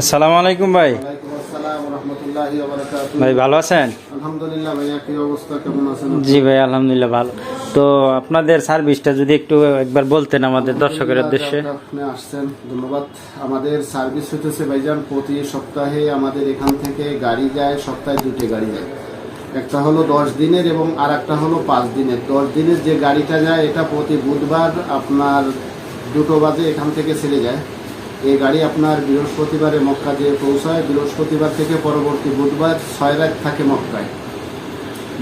আসসালামু আলাইকুম ভাই। আসসালাম ভাই ভালো আছেন? আলহামদুলিল্লাহ ভাইয়া কি অবস্থা? কেমন আছেন জি ভাই আলহামদুলিল্লাহ ভালো। তো আপনাদের সার্ভিসটা যদি একটু একবার বলতেন আমাদের দর্শকের উদ্দেশ্যে। আপনি আসছেন। ধন্যবাদ। আমাদের সার্ভিস হতেছে ভাইজান প্রতি সপ্তাহে আমাদের এখান থেকে গাড়ি যায় সপ্তাহে দুটি গাড়ি যায়। একটা হলো দশ দিনের এবং আর একটা হলো পাঁচ দিনের। দশ দিনের যে গাড়িটা যায় এটা প্রতি বুধবার আপনার দুটো বাজে এখান থেকে ছেড়ে যায়। এই গাড়ি আপনার বৃহস্পতিবারে মক্কা যেয়ে পৌঁছায়। বৃহস্পতিবার থেকে পরবর্তী বুধবার ছয় রাত থাকে মক্কায়।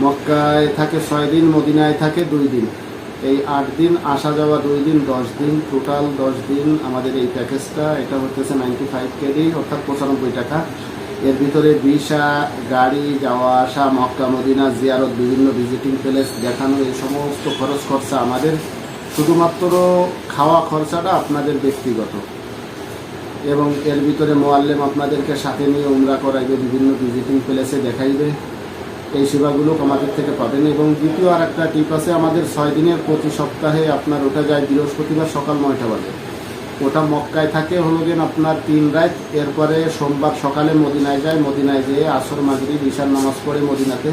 মক্কায় থাকে ছয় দিন, মদিনায় থাকে দুই দিন। এই আট দিন আসা যাওয়া দুই দিন, দশ দিন টোটাল দশ দিন আমাদের এই প্যাকেজটা, এটা হতেছে নাইনটি ফাইভ কেডি অর্থাৎ পঁচানব্বই টাকা। এর ভিতরে ভিসা, গাড়ি, যাওয়া আসা, মক্কা, মদিনা, জিয়ারত, বিভিন্ন ভিজিটিং প্লেস দেখানো, এই সমস্ত খরচ খরচা আমাদের। শুধুমাত্র খাওয়া খরচাটা আপনাদের ব্যক্তিগত। এবং এর ভিতরে মোয়াল্লেম আপনাদেরকে সাথে নিয়ে উমরা করাইবে বিভিন্ন ভিজিটিং প্লেসে দেখাইবে। এই সেবাগুলো আমাদের থেকে পাবেন এবং দ্বিতীয় আর একটা টিপ আছে, আমাদের ছয় দিনের প্রতি সপ্তাহে আপনার ওটা যায় বৃহস্পতিবার সকাল নয়টা বাজে। ওটা মক্কায় থাকে, হলো গেন আপনার তিন রাত, এরপরে সোমবার সকালে মদিনায় যায়, মদিনায় যেয়ে আসর, মাগরিব ঈশান নামাজ পড়ে মদিনাতে।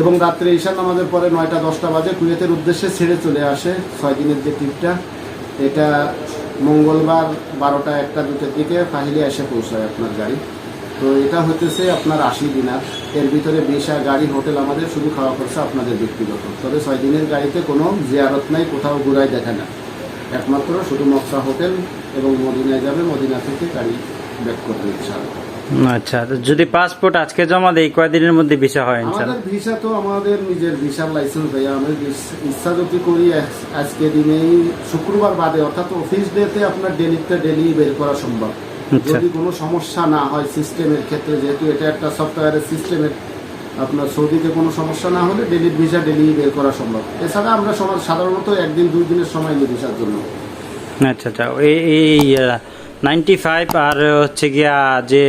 এবং রাত্রে ঈশান নামাজের পরে নয়টা দশটা বাজে কুয়েতের উদ্দেশ্যে ছেড়ে চলে আসে, ছয় দিনের যে ট্রিপটা এটা মঙ্গলবার বারোটা একটা দুটোর দিকে ফাহিলে এসে পৌঁছায় আপনার গাড়ি। তো এটা হতেছে আপনার আশি দিনার। এর ভিতরে বিশা গাড়ি, হোটেল আমাদের শুধু খাওয়া খরচা আপনাদের ব্যক্তিগত। তবে ছয় দিনের গাড়িতে কোনো জিয়ারত নাই, কোথাও ঘুরাই দেখে না। একমাত্র শুধু মক্সা হোটেল এবং মদিনায় যাবে, মদিনা থেকে গাড়ি ব্যাক করবে ইনশাআল্লাহ। আচ্ছা তো যদি পাসপোর্ট আজকে জমা দেই কয়দিনের মধ্যে ভিসা হয় ইনশাল্লাহ আমাদের ভিসা তো আমাদের নিজের ভিসার লাইসেন্স ভাইয়া আমি বিশ- ইচ্ছা যদি করি আজ- আজকে দিনেই শুক্রবার বাদে অর্থাৎ অফিস ডেতে আপনার ডেলিটা ডেলি বের করা সম্ভব। আচ্ছা। যদি কোনো সমস্যা না হয় সিস্টেমের ক্ষেত্রে যেহেতু এটা একটা সফটওয়্যারের সিস্টেমের আপনার সৌদিতে কোনো সমস্যা না হলে ডেলি ভিসা ডেলি বের করা সম্ভব। এছাড়া আমরা সাধারণত একদিন দুই দিনের সময় নিই ভিসার জন্য। আচ্ছা আচ্ছা। এই এই নাইনটি ফাইভ আর হচ্ছে গিয়া যে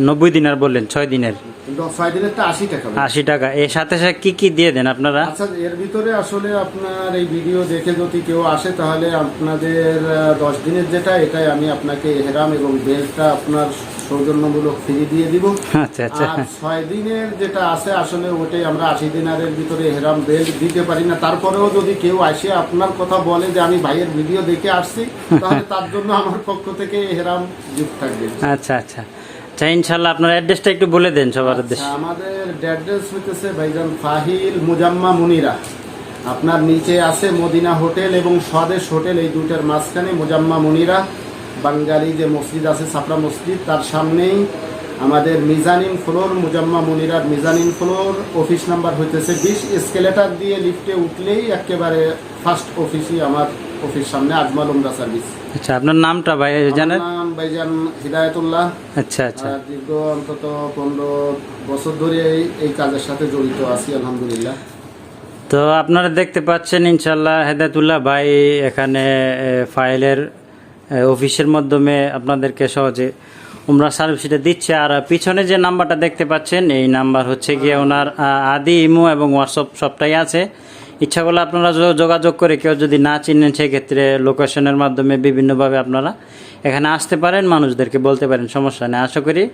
নব্বই দিনের বললেন ছয় দিনের। আশি টাকা ভাই। আশি টাকা। এর সাথে সাথে কি কি দিয়ে দেন আপনারা? আচ্ছা এর ভিতরে আসলে আপনার এই ভিডিও দেখে যদি কেউ আসে তাহলে আপনাদের দশ দিনের যেটা এটাই আমি আপনাকে হেরাম এবং বেল্টটা আপনার সৌজন্যমূলক ফ্রি দিয়ে দিব। আচ্ছা আচ্ছা। ছয় দিনের যেটা আছে আসলে ওটাই আমরা আশি দিনারের ভিতরে হেরাম বেল্ট দিতে পারি না। তারপরেও যদি কেউ আসে আপনার কথা বলে যে আমি ভাইয়ের ভিডিও দেখে আসছি তাহলে তার জন্য আমার পক্ষ থেকে হেরাম গিফট থাকবে। আচ্ছা আচ্ছা। আচ্ছা ইনশাল্লাহ আপনার অ্যাড্রেসটা একটু বলে দেন সবার উদ্দেশ্যে। আচ্ছা, আমাদের অ্যাড্রেস হইতেছে ভাইজান ফাহিল মুজাম্মা মুনিরা। আপনার নিচে আছে মদিনা হোটেল এবং স্বদেশ হোটেল এই দুটার মাঝখানে মুজাম্মা মুনিরা। বাঙ্গালি যে মসজিদ আছে সাপড়া মসজিদ তার সামনেই আমাদের মিজানিন ফ্লোর মুজাম্মা মুনিরার মিজানিন ফ্লোর অফিস নাম্বার হইতেছে বিশ। স্কেলেটার দিয়ে লিফটে উঠলেই একেবারে ফার্স্ট অফিসই আমার অফিস সামনে আজমাল উমরা সার্ভিস আচ্ছা আপনার নামটা ভাই জানেন? নাম ভাইজান হিদায়তুল্লাহ। আচ্ছা আচ্ছা। দীর্ঘ অন্তত পনেরো বছর ধরে এই এই কাজের সাথে জড়িত আছি আলহামদুলিল্লাহ। তো আপনারা দেখতে পাচ্ছেন ইনশাল্লাহ হেদায়তুল্লাহ ভাই এখানে ফাইলের অফিসের মাধ্যমে আপনাদেরকে সহজে উমরা সার্ভিসটা দিচ্ছে। আর পিছনে যে নাম্বারটা দেখতে পাচ্ছেন, এই নাম্বার হচ্ছে গিয়ে ওনার আদি, ইমো এবং হোয়াটসঅ্যাপ সবটাই আছে। ইচ্ছা করলে আপনারা যোগাযোগ করে কেউ যদি না চিনেন, সেক্ষেত্রে লোকেশনের মাধ্যমে বিভিন্নভাবে আপনারা এখানে আসতে পারেন, মানুষদেরকে বলতে পারেন, সমস্যা নেই। আশা করি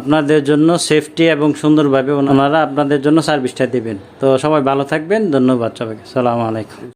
আপনাদের জন্য সেফটি এবং সুন্দরভাবে ওনারা আপনাদের জন্য সার্ভিসটা দিবেন। তো সবাই ভালো থাকবেন, ধন্যবাদ সবাইকে। সালামু আলাইকুম।